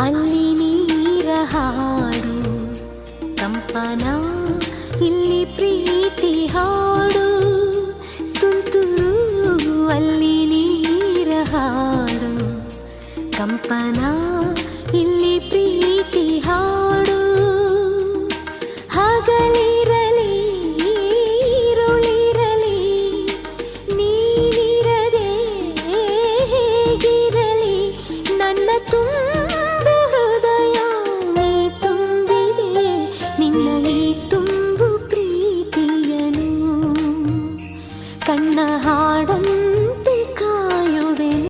ಅಲ್ಲಿ ನೀರ ಹಾಡು. ಕಂಪನ, ಇಲ್ಲಿ ಪ್ರೀತಿ ಹಾಡು. ತುಂತುರು, ಅಲ್ಲಿ ನೀರ ಹಾಡು. ಕಂಪನ, ಇಲ್ಲಿ ಪ್ರೀತಿ ಹಾಡು. ಹಗಲಿರಲಿ ಈರುಳಿರಲಿ ನೀನಿರದೆ ನನ್ನ ತುಂಬ கண்ண